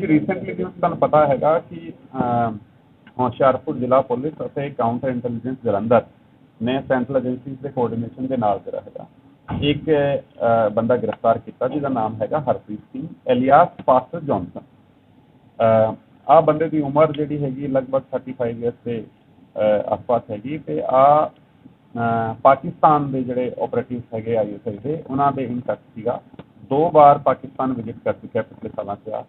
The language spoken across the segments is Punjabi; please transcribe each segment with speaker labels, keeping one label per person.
Speaker 1: ਜੀ ਰੀਸੈਂਟਲੀ ਜਿਵੇਂ ਤੁਹਾਨੂੰ ਪਤਾ ਹੈਗਾ ਕਿ ਅਮ, ਹੁਸ਼ਿਆਰਪੁਰ ਜ਼ਿਲ੍ਹਾ ਪੁਲਿਸ ਅਤੇ ਕਾਊਂਟਰ ਇੰਟੈਲੀਜੈਂਸ ਜਲੰਧਰ ਨੇ ਸੈਂਟਰਲ ਏਜੰਸੀਜ਼ ਦੇ ਕੋਆਰਡੀਨੇਸ਼ਨ ਦੇ ਨਾਲ ਜਿਹੜਾ ਹੈਗਾ ਇੱਕ ਬੰਦਾ ਗ੍ਰਿਫਤਾਰ ਕੀਤਾ ਜਿਹਦਾ ਨਾਮ ਹੈਗਾ Harpreet Singh alias pastor Johnson. ਆ ਬੰਦੇ ਦੀ ਉਮਰ ਜਿਹੜੀ ਹੈਗੀ ਲਗਭਗ 35 ਇਅਰਸ ਦੇ ਅ, ਆਸ-ਪਾਸ ਹੈਗੀ ਤੇ ਆ ਪਾਕਿਸਤਾਨ ਦੇ ਜਿਹੜੇ ਆਪਰੇਟਿਵਸ ਹੈਗੇ ਆਈਐਸਆਈ ਦੇ ਉਹਨਾਂ ਦੇ ਇਨ ਸੀਗਾ। ਦੋ ਵਾਰ ਪਾਕਿਸਤਾਨ ਵਿਜ਼ਿਟ ਕਰ ਚੁੱਕਿਆ ਪਿਛਲੇ ਸਾਲਾਂ 'ਚ ਆ।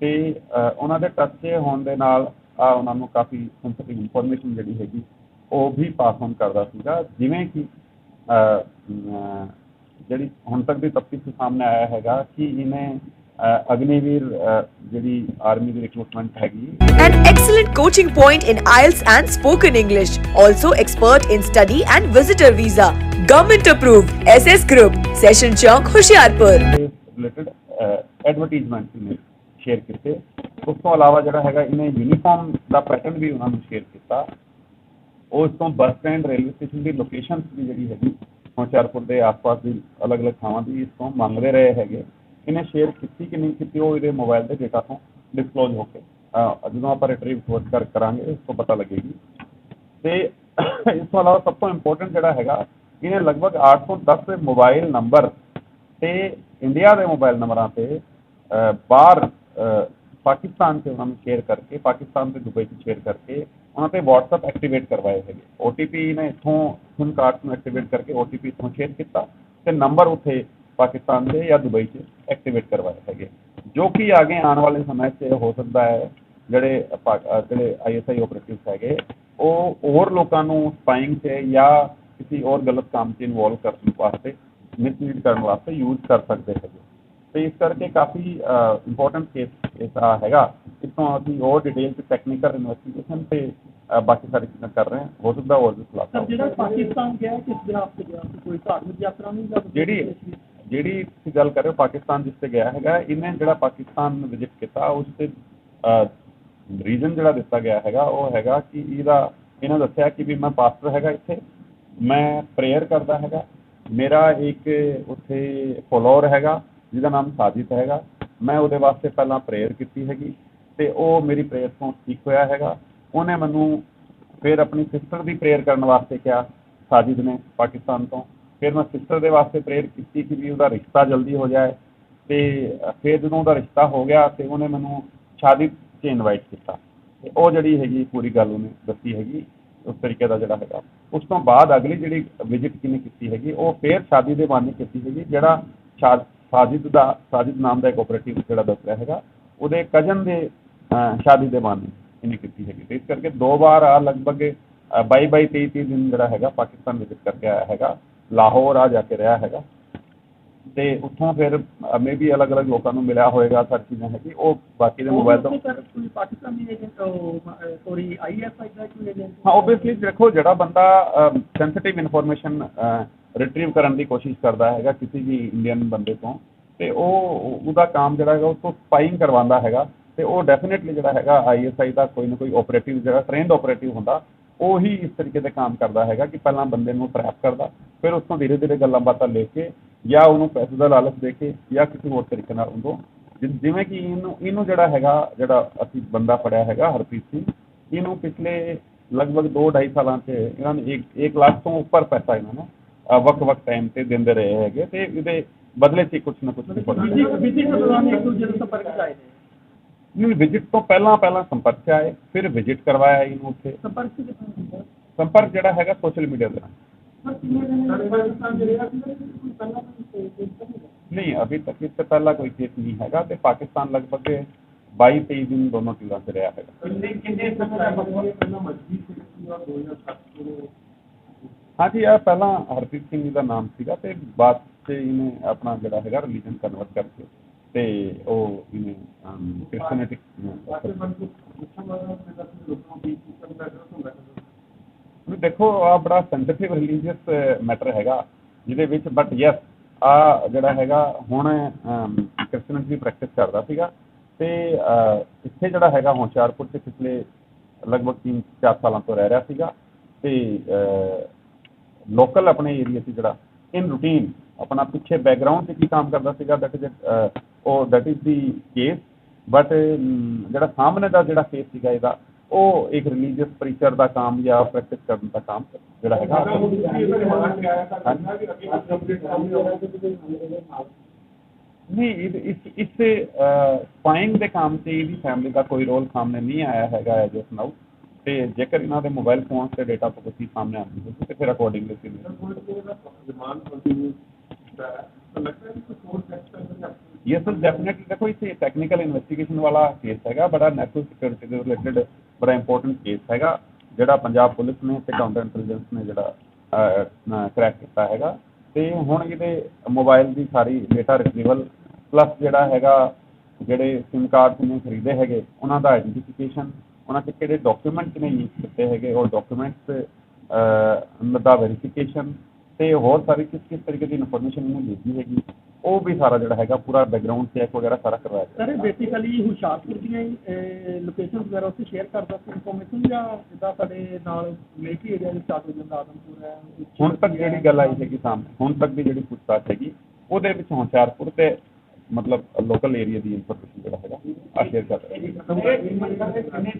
Speaker 1: ਤੇ ਅ, ਉਹਨਾਂ ਦੇ ਟੱਚ 'ਚ ਹੋਣ ਦੇ ਨਾਲ ਆ ਉਹਨਾਂ ਨੂੰ ਕਾਫੀ ਇਨਫੋਰਮੇਸ਼ਨ ਜਿਹੜੀ ਹੈਗੀ ਉਹ ਵੀ ਪਾਸ ਔਨ ਕਰਦਾ ਸੀਗਾ ਜਿਵੇਂ ਕਿ ਜਿਹੜੀ ਹੁਣ ਤੱਕ ਦੀ ਤਫਤੀਸ਼ ਦੇ ਸਾਹਮਣੇ ਆਇਆ ਹੈਗਾ ਕਿ ਇਹਨੇ ਅਗਨੀਵੀਰ ਜਿਹੜੀ ਆਰਮੀ ਦੀ ਰਿਕਰੂਟਮੈਂਟ ਹੈਗੀ
Speaker 2: excellent coaching point in IELTS and spoken English. Also expert in study and visitor visa. Government approved. SS Group. Session Chowk, Hoshiarpur.
Speaker 1: ਦੇ ਰਿਲੇਟਡ ਐਡਵਰਟਾਈਜ਼ਮੈਂਟ ਸ਼ੇਅਰ ਕੀਤੇ। ਉਸ ਤੋਂ ਇਲਾਵਾ ਜਿਹੜਾ ਹੈਗਾ ਇਹਨੇ ਯੂਨੀਫਾਰਮ ਦਾ ਪੈਟਰਨ ਵੀ ਉਹਨਾਂ ਨੂੰ ਸ਼ੇਅਰ ਕੀਤਾ। ਉਸ ਤੋਂ ਬੱਸ ਸਟੈਂਡ ਰੇਲਵੇ ਸਟੇਸ਼ਨ ਦੀ ਲੋਕੇਸ਼ਨ ਵੀ ਜਿਹੜੀ ਹੈਗੀ ਹੁਸ਼ਿਆਰਪੁਰ ਦੇ ਆਸ-ਪਾਸ ਦੀ ਅਲੱਗ-ਅਲੱਗ ਥਾਵਾਂ ਦੀ ਇਸ ਤੋਂ ਮੰਗਦੇ ਰਹੇ ਹੈਗੇ। ਇਹਨੇ ਸ਼ੇਅਰ ਕੀਤੀ ਕਿ ਨਹੀਂ ਕੀਤੀ, ਉਹ ਇਹਦੇ ਮੋਬਾਈਲ ਦੇ ਡੇਟਾ ਤੋਂ ਡਿਸਕਲੋਜ਼ ਹੋ ਕੇ। ਜਦੋਂ ਆਪਾਂ ਰਿਟਰੀਵ ਕਰ, ਕਰਾਂਗੇ, ਉਸ ਤੋਂ ਪਤਾ ਲੱਗੇਗੀ। ਤੇ ਇਸ ਤੋਂ ਇਲਾਵਾ ਸਭ ਤੋਂ ਇੰਪੋਰਟੈਂਟ ਜਿਹੜਾ ਹੈਗਾ, ਇਹਨੇ ਲਗਭਗ 810 ਦੇ ਮੋਬਾਈਲ ਨੰਬਰ ਤੇ ਇੰਡੀਆ ਦੇ ਮੋਬਾਈਲ ਨੰਬਰਾਂ ਤੇ ਬਾਹਰ ਪਾਕਿਸਤਾਨ 'ਚ ਉਹਨਾਂ ਨੂੰ ਸ਼ੇਅਰ ਕਰਕੇ, ਪਾਕਿਸਤਾਨ ਤੇ ਦੁਬਈ 'ਚ ਸ਼ੇਅਰ ਕਰਕੇ ਉਹਨਾਂ ਤੇ WhatsApp ਐਕਟੀਵੇਟ ਕਰਵਾਏ ਹੈਗੇ। OTP ਨੇ ਇੱਥੋਂ SIM ਕਾਰਡ ਨੂੰ ਐਕਟੀਵੇਟ ਕਰਕੇ OTP ਇੱਥੋਂ ਸ਼ੇਅਰ ਕੀਤਾ ਤੇ ਨੰਬਰ ਉੱਥੇ ਪਾਕਿਸਤਾਨ ਦੇ ਜਾਂ ਦੁਬਈ 'ਚ ਐਕਟੀਵੇਟ ਕਰਵਾਏ ਹੈਗੇ। ਜੋ ਕਿ ਅੱਗੇ ਆਉਣ ਵਾਲੇ ਸਮੇਂ 'ਚ ਹੋ ਸਕਦਾ ਹੈ, ਜਿਹੜੇ ਪਾ- ਅਹ, ਜਿਹੜੇ ਆਈਐਸਆਈ ਆਪਰੇਟਿਵਸ ਹੈਗੇ, ਉਹ ਹੋਰ ਲੋਕਾਂ ਨੂੰ ਸਪਾਈਂਗ 'ਚ ਜਾਂ ਕਿਸੇ ਹੋਰ ਗਲਤ ਕੰਮ 'ਚ ਇਨਵੋਲਵ ਕਰਨ ਵਾਸਤੇ ਮਿਸਲੀਡ ਕਰਨ ਵਾਸਤੇ ਯੂਜ਼ ਕਰ ਸਕਦੇ ਹੈਗੇ। ਤੇ ਇਸ ਕਰਕੇ ਕਾਫੀ ਇੰਪੋਰਟੈਂਟ ਕੇਸ ਇਸ ਆ ਹੈਗਾ। ਇਸ ਤੋਂ ਅਸੀਂ ਹੋਰ ਡਿਟੇਲ ਚ ਟੈਕਨੀਕਲ ਇਨਵੈਸਟੀਗੇਸ਼ਨ ਤੇ ਬਾਕੀ ਸਾਰੀ ਚੀਜ਼ਾਂ ਕਰ ਰਹੇ ਹਾਂ। ਹੋ ਸਕਦਾ ਹੋਰ ਵੀ ਖੁਲਾਸਾ
Speaker 3: ਸਰ ਜਿਹੜਾ। ਪਾਕਿਸਤਾਨ ਗਿਆ ਕਿਸ ਬਿਹਾਫ ਤੇ ਗਿਆ? ਕੋਈ ਧਾਰਮਿਕ ਯਾਤਰਾ ਨਹੀਂ ਜਾਂ
Speaker 1: ਜਿਹੜੀ ਜਿਹੜੀ ਤੁਸੀਂ ਗੱਲ ਕਰ ਰਹੇ ਹੋ ਪਾਕਿਸਤਾਨ ਜਿਸ ਤੇ ਗਿਆ ਹੈਗਾ ਇਹਨੇ ਜਿਹੜਾ ਪਾਕਿਸਤਾਨ ਵਿਜ਼ਿਟ ਕੀਤਾ ਉਸ ਤੇ ਰੀਜ਼ਨ ਜਿਹੜਾ ਦਿੱਤਾ ਗਿਆ ਹੈਗਾ ਉਹ ਹੈਗਾ ਕਿ ਇਹਦਾ ਇਹਨਾਂ ਦੱਸਿਆ ਕਿ ਵੀ ਮੈਂ ਪਾਸਟਰ ਹੈਗਾ ਇੱਥੇ ਮੈਂ ਪ੍ਰੇਅਰ ਕਰਦਾ ਹੈਗਾ। ਮੇਰਾ ਇੱਕ ਉੱਥੇ ਫੋਲੋਅਰ ਹੈਗਾ ਜਿਹਦਾ ਨਾਮ ਸਾਜਿਦ ਹੈਗਾ। ਮੈਂ ਉਹਦੇ ਵਾਸਤੇ ਪਹਿਲਾਂ ਪ੍ਰੇਅਰ ਕੀਤੀ ਹੈਗੀ ਅਤੇ ਉਹ ਮੇਰੀ ਪ੍ਰੇਅਰ ਤੋਂ ਠੀਕ ਹੋਇਆ ਹੈਗਾ। ਉਹਨੇ ਮੈਨੂੰ ਫਿਰ ਆਪਣੀ ਸਿਸਟਰ ਦੀ ਪ੍ਰੇਅਰ ਕਰਨ ਵਾਸਤੇ ਕਿਹਾ, ਸਾਜਿਦ ਨੇ ਪਾਕਿਸਤਾਨ ਤੋਂ। ਫਿਰ ਮੈਂ ਸਿਸਟਰ ਦੇ ਵਾਸਤੇ ਪ੍ਰੇਅਰ ਕੀਤੀ ਕਿ ਵੀ ਉਹਦਾ ਰਿਸ਼ਤਾ ਜਲਦੀ ਹੋ ਜਾਏ। ਅਤੇ ਫਿਰ ਜਦੋਂ ਉਹਦਾ ਰਿਸ਼ਤਾ ਹੋ ਗਿਆ ਅਤੇ ਉਹਨੇ ਮੈਨੂੰ ਸ਼ਾਦੀ 'ਚ ਇਨਵਾਈਟ ਕੀਤਾ। ਤੇ ਉਹ ਜਿਹੜੀ ਹੈਗੀ ਪੂਰੀ ਗੱਲ ਉਹਨੇ ਦੱਸੀ ਹੈਗੀ, ਉਸ ਤਰੀਕੇ ਦਾ ਜਿਹੜਾ ਹੈਗਾ। ਉਸ ਤੋਂ ਬਾਅਦ ਅਗਲੀ ਜਿਹੜੀ ਵਿਜ਼ਿਟ ਕਿਨੇ ਕੀਤੀ ਹੈਗੀ, ਉਹ ਫਿਰ ਸ਼ਾਦੀ ਦੇ ਬਹਾਨੇ ਕੀਤੀ ਹੈਗੀ, ਜਿਹੜਾ ਸ਼ਾ- ਸਾਜਿਦ ਦਾ ਸਾਜਿਦ ਨਾਮ ਦਾ ਇੱਕ ਆਪਰੇਟਿਵ ਜਿਹੜਾ ਦੱਸ ਰਿਹਾ ਹੈਗਾ ਉਹਦੇ ਕਜ਼ਨ ਦੇ ਸ਼ਾਦੀ ਦੇ ਬਹਾਨੇ ਇਹਨੇ ਕੀਤੀ ਹੈਗੀ ਤੇ ਇਸ ਕਰਕੇ ਦੋ ਵਾਰ ਆ ਲਗਭਗ 22 22 23 23 ਦਿਨ ਜਿਹੜਾ ਹੈਗਾ ਪਾਕਿਸਤਾਨ ਵਿਜ਼ਿਟ ਕਰਕੇ ਆਇਆ ਹੈਗਾ ਲਾਹੌਰ ਆ ਜਾ ਕੇ ਰਿਹਾ ਹੈਗਾ। ਤੇ ਉੱਥੋਂ ਫਿਰ ਮੇਬੀ ਅਲੱਗ-ਅਲੱਗ ਲੋਕਾਂ ਨੂੰ ਮਿਲਿਆ ਹੋਏਗਾ ਸਾਰੀ ਚੀਜ਼ਾਂ ਹੈਗੀ ਉਹ ਬਾਕੀ ਦੇ ਮੋਬਾਈਲ ਤੋਂ
Speaker 3: ਕੋਈ ਪਾਕਿਸਤਾਨ ਏਜੰਟ ਸੋਰੀ ਆਈਐਸਆਈ ਦਾ ਕੋਈ ਏਜੰਟ
Speaker 1: ਹਾਂ ਓਬਵੀਅਸਲੀ ਦੇਖੋ ਜਿਹੜਾ ਬੰਦਾ ਸੈਂਸਿਟਿਵ ਇਨਫੋਰਮੇਸ਼ਨ ਰਿਟਰੀਵ ਕਰਨ ਦੀ ਕੋਸ਼ਿਸ਼ ਕਰਦਾ ਹੈਗਾ ਕਿਸੇ ਵੀ ਇੰਡੀਅਨ ਬੰਦੇ ਤੋਂ। ਤੇ ਉਹ ਉਹਦਾ ਕੰਮ ਜਿਹੜਾ ਹੈਗਾ ਉਸ ਤੋਂ ਸਪਾਈਂਗ ਕਰਵਾਉਂਦਾ ਹੈਗਾ। ਤੇ ਉਹ ਡੈਫੀਨਿਟਲੀ ਜਿਹੜਾ ਹੈਗਾ ਆਈਐਸਆਈ ਦਾ ਕੋਈ ਨਾ ਕੋਈ ਆਪਰੇਟਿਵ ਜਿਹੜਾ ਟ੍ਰੇਨਡ ਆਪਰੇਟਿਵ ਹੁੰਦਾ, ਉਹੀ ਇਸ ਤਰੀਕੇ ਦੇ ਕੰਮ ਕਰਦਾ ਹੈਗਾ ਕਿ ਪਹਿਲਾਂ ਬੰਦੇ ਨੂੰ ਟਰੈਪ ਕਰਦਾ, ਫਿਰ ਉਸ ਤੋਂ ਧੀਰੇ ਧੀਰੇ ਗੱਲਾਂ ਬਾਤਾਂ ਲੈ ਕੇ ਜਾਂ ਉਹਨੂੰ ਪੈਸੇ ਦਾ ਲਾਲਚ ਦੇ ਕੇ ਜਾਂ ਕਿਸੇ ਹੋਰ ਤਰੀਕੇ ਨਾਲ ਉਹਨੂੰ ਜਿ- ਜਿਵੇਂ ਕਿ ਇਹਨੂੰ ਇਹਨੂੰ ਜਿਹੜਾ ਹੈਗਾ, ਜਿਹੜਾ ਅਸੀਂ ਬੰਦਾ ਫੜਿਆ ਹੈਗਾ, ਹਰਪ੍ਰੀਤ ਸਿੰਘ, ਇਹਨੂੰ ਪਿਛਲੇ ਲਗਭਗ 2 2.5 ਸਾਲਾਂ 'ਚ ਇਹਨਾਂ ਨੇ 1 1 ਲੱਖ ਤੋਂ ਉੱਪਰ ਪੈਸਾ ਇਹਨਾਂ ਨੂੰ ਵੱਖ-ਵੱਖ ਟਾਈਮ ਤੇ ਦਿੰਦੇ ਰਹੇ ਹੈਗੇ ਤੇ ਇਹਦੇ ਬਦਲੇ 'ਚ ਕੁਝ ਨਾ ਕੁਝ
Speaker 3: ਵਿਜ਼ਿਟ ਵਿਜ਼ਿਟ ਦੇ ਦੌਰਾਨ ਇੱਕ ਦੂਜੇ ਦੇ ਸੰਪਰਕ ਚ ਆਏ ਨੇ।
Speaker 1: ਨਹੀਂ ਵਿਜ਼ਿਟ ਤੋਂ ਪਹਿਲਾਂ ਪਹਿਲਾਂ ਸੰਪਰਕ 'ਚ ਆਏ ਫਿਰ ਵਿਜ਼ਿਟ ਕਰਵਾਇਆ ਇਹਨੂੰ ਉੱਥੇ।
Speaker 3: ਸੰਪਰਕ ਚ ਕਿੱਥੋਂ ਹੁੰਦਾ
Speaker 1: ਸੰਪਰਕ ਜਿਹੜਾ ਹੈਗਾ ਸੋਸ਼ਲ ਮੀਡੀਆ ਦੇ ਨਾਲ
Speaker 3: ਸਰ ਕਿੰਨੇ ਦਿਨ ਪਾਕਿਸਤਾਨ ਜਿਹੜੇ ਆ ਸੀ ਕੋਈ ਪਹਿਲਾਂ ਕੋਈ ਏਜੰਟ ਨਹੀਂ
Speaker 1: ਨਹੀਂ ਅਭੀ ਤੱਕ ਇਸ ਤੋਂ ਪਹਿਲਾਂ ਕੋਈ ਕੇਸ ਨਹੀਂ ਹੈਗਾ ਤੇ ਪਾਕਿਸਤਾਨ ਲਗਭਗ 22 23 ਦਿਨ ਦੋਨੋਂ ਟੀਮਾਂ 'ਚ ਰਿਹਾ ਹੈਗਾ।
Speaker 3: ਕਿੰਨੇ ਕਿੰਨੇ ਸਮੇਂ ਦਾ ਬੰਦੇ ਪਹਿਲਾਂ ਮਜਬੂਰੀ ਸੀ ਔਰ 2007 ਤੋਂ
Speaker 1: ਹਾਂਜੀ, ਇਹ ਪਹਿਲਾਂ ਹਰਪ੍ਰੀਤ ਸਿੰਘ ਜੀ ਦਾ ਨਾਮ ਸੀਗਾ ਅਤੇ ਬਾਅਦ 'ਚ ਇਹਨੇ ਆਪਣਾ ਜਿਹੜਾ ਹੈਗਾ ਰਿਲੀਜਨ ਕਨਵਰਟ ਕਰਕੇ ਤੇ ਉਹ ਇਹਨੇ ਕ੍ਰਿਸਚੀਅਨਿਟੀ ਦੇਖੋ ਆ ਬੜਾ ਸੈਂਸਿਟਿਵ ਰਿਲੀਜੀਅਸ ਮੈਟਰ ਹੈਗਾ ਜਿਹਦੇ ਵਿੱਚ ਬਟ ਯੈਸ ਆ ਜਿਹੜਾ ਹੈਗਾ, ਹੁਣ ਕ੍ਰਿਸਚੀਅਨਿਟੀ ਦੀ ਪ੍ਰੈਕਟਿਸ ਕਰਦਾ ਸੀਗਾ ਤੇ ਇੱਥੇ ਜਿਹੜਾ ਹੈਗਾ ਹੁਸ਼ਿਆਰਪੁਰ ਚ ਪਿਛਲੇ ਲਗਭਗ 3-4 ਸਾਲਾਂ ਤੋਂ ਰਹਿ ਰਿਹਾ ਸੀਗਾ ਤੇ ਲੋਕਲ ਆਪਣੇ ਏਰੀਆ 'ਚ ਜਿਹੜਾ ਇਨ ਰੂਟੀਨ ਆਪਣਾ ਪਿੱਛੇ ਬੈਕਗ੍ਰਾਉਂਡ 'ਚ ਕੀ ਕੰਮ ਕਰਦਾ ਸੀਗਾ ਦੈਟ ਇਜ਼ ਉਹ that is the case but ਜਿਹੜਾ ਸਾਹਮਣੇ ਦਾ ਜਿਹੜਾ ਕੇਸ ਸੀਗਾ ਇਹਦਾ ਉਹ ਇੱਕ ਰਿਲੀਜੀਅਸ ਪ੍ਰੀਚਰ ਦਾ ਕੰਮ ਜਾਂ ਪ੍ਰੈਕਟਿਸ ਕਰਨ ਦਾ ਕੰਮ ਜਿਹੜਾ ਹੈਗਾ। ਨਹੀਂ ਇਸ ਇਸ ਸਪਾਈਂਗ ਦੇ ਕੰਮ ਤੇ ਇਹਦੀ ਫੈਮਿਲੀ ਦਾ ਕੋਈ ਰੋਲ ਸਾਹਮਣੇ ਨਹੀਂ ਆਇਆ ਹੈਗਾ ਐਜ ਆਫ ਨਾਓ ਤੇ ਜੇਕਰ ਇਹਨਾਂ ਦੇ ਮੋਬਾਈਲ ਫੋਨ ਤੇ ਡਾਟਾ ਪੋਲਿਸੀ ਸਾਹਮਣੇ ਆਉਂਦੀ ਹੈ ਤੇ ਫਿਰ ਅਕੋਰਡਿੰਗਲੀ ਸੀ ਯੈਸ ਸਰ ਡੈਫੀਨਿਟਲੀ ਦੇਖੋ ਇਸੇ ਟੈਕਨੀਕਲ ਇਨਵੈਸਟੀਗੇਸ਼ਨ ਵਾਲਾ ਕੇਸ ਹੈਗਾ ਬੜਾ ਨੈਸ਼ਨਲ ਸਿਕਿਉਰਿਟੀ ਦੇ ਰਿਲੇਟਡ ਬੜਾ ਇੰਪੋਰਟੈਂਟ ਕੇਸ ਹੈਗਾ ਜਿਹੜਾ ਪੰਜਾਬ ਪੁਲਿਸ ਨੇ ਤੇ ਕਾਊਂਟਰ ਇੰਟੈਲੀਜੈਂਸ ਨੇ ਜਿਹੜਾ ਕ੍ਰੈਕ ਕੀਤਾ ਹੈਗਾ। ਤੇ ਹੁਣ ਇਹਦੇ ਮੋਬਾਈਲ ਦੀ ਸਾਰੀ ਡੇਟਾ ਰਿਟਰੀਵਲ ਪਲੱਸ ਜਿਹੜਾ ਹੈਗਾ ਜਿਹੜੇ ਸਿਮ ਕਾਰਡ ਨੇ ਖਰੀਦੇ ਹੈਗੇ ਉਹਨਾਂ ਦਾ ਆਈਡੈਂਟੀਫਿਕੇਸ਼ਨ ਉਹਨਾਂ 'ਚ ਕਿਹੜੇ ਡਾਕੂਮੈਂਟਸ ਨੇ ਯੂਜ਼ ਕੀਤੇ ਹੈਗੇ ਉਹ ਡਾਕੂਮੈਂਟਸ ਦਾ ਵੈਰੀਫਿਕੇਸ਼ਨ ਤੇ ਹੋਰ ਸਾਰੀ ਕਿਸ ਕਿਸ ਤਰੀਕੇ ਦੀ ਇਨਫੋਰਮੇਸ਼ਨ ਇਹਨੂੰ ਦਿੱਤੀ ਹੈਗੀ ਉਹ ਵੀ ਸਾਰਾ ਜਿਹੜਾ ਹੈਗਾ ਪੂਰਾ ਬੈਕਗ੍ਰਾਉਂਡ ਚੈੱਕ ਵਗੈਰਾ ਸਾਰਾ ਕਰਵਾਇਆ
Speaker 3: ਸਰ ਬੇਸਿਕਲੀ ਹੁਸ਼ਿਆਰਪੁਰ ਦੀਆਂ ਲੋਕੇਸ਼ਨ ਵਗੈਰਾ ਉੱਥੇ ਸ਼ੇਅਰ ਕਰਦਾ ਸੀ ਇਨਫੋਰਮੇਸ਼ਨ ਜਾਂ ਜਿੱਦਾਂ ਸਾਡੇ ਨਾਲ ਮਿਲਟਰੀ ਏਰੀਆ ਵਿੱਚ ਸਟਾਰਟ ਹੋ ਜਾਂਦਾ ਆਦਮਪੁਰ ਹੈ
Speaker 1: ਹੁਣ ਤੱਕ। ਜਿਹੜੀ ਗੱਲ ਆਈ ਹੈਗੀ ਸਾਹਮਣੇ ਹੁਣ ਤੱਕ ਦੀ ਜਿਹੜੀ ਪੁੱਛਤਾਛ ਹੈਗੀ ਉਹਦੇ ਵਿੱਚ ਹੁਸ਼ਿਆਰਪੁਰ ਤੇ ਮਤਲਬ ਲੋਕਲ ਏਰੀਆ ਦੀ ਇਨਫੋਰਮੇਸ਼ਨ ਜਿਹੜਾ ਹੈਗਾ ਆ ਸ਼ੇਅਰ ਕਰ ਰਹੇ ਹਾਂ